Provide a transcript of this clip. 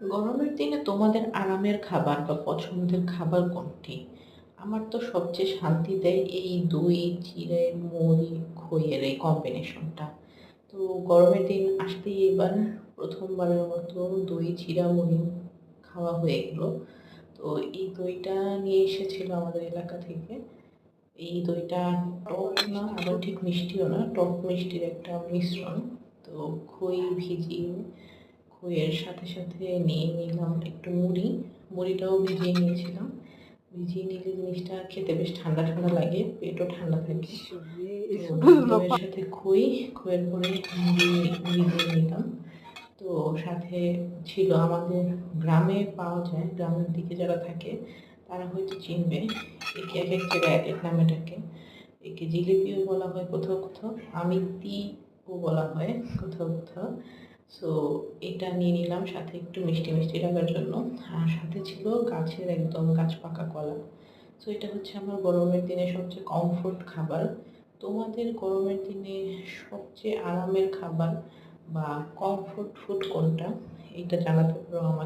গরমের দিনে তোমাদের আরামের খাবার বা পছন্দের খাবার কোনটি? আমার তো সবচেয়ে শান্তি দেয় এই দই, চিড়ে, মুড়ি, খইয়ের এই কম্বিনেশনটা। তো গরমের দিন আসতেই এবার প্রথমবারের মতো দই, চিড়া, মুড়ি খাওয়া হয়ে গেল। তো এই দইটা নিয়ে এসেছিল আমাদের এলাকা থেকে। এই দইটা টক না আবার ঠিক মিষ্টিও না, টক মিষ্টির একটা মিশ্রণ। তো খই ভিজিয়ে খইয়ের সাথে, সাথে নিয়ে নিলাম একটু মুড়ি। মুড়িটাও ভিজিয়ে নিয়েছিলাম। ভিজিয়ে নিলে জিনিসটা খেতে বেশ ঠান্ডা, ঠান্ডা লাগে। পেটও ঠান্ডা থাকে। তো সাথে খই, খইয়ের পরে মুড়ি ভিজিয়ে নিলাম। তো সাথে ছিল আমাদের গ্রামে পাওয়া যায়, গ্রামের দিকে যারা থাকে তারা হয়তো চিনবে। একে একেক জায়গায় একেক নামে ডাকে। একে জিলিপিও বলা হয় কোথাও, কোথাও। আমিত্তিও বলা হয় কোথাও, কোথাও। সো এটা নিয়ে নিলাম সাথে একটু মিষ্টি, মিষ্টি রাখার জন্য। আর সাথে ছিল গাছের একদম গাছ পাকা কলা। সো এটা হচ্ছে আমার গরমের দিনে সবচেয়ে কমফোর্ট খাবার। তোমাদের গরমের দিনে সবচেয়ে আরামের খাবার বা কমফোর্ট ফুড কোনটা? এটা জানাতে পারো আমাকে।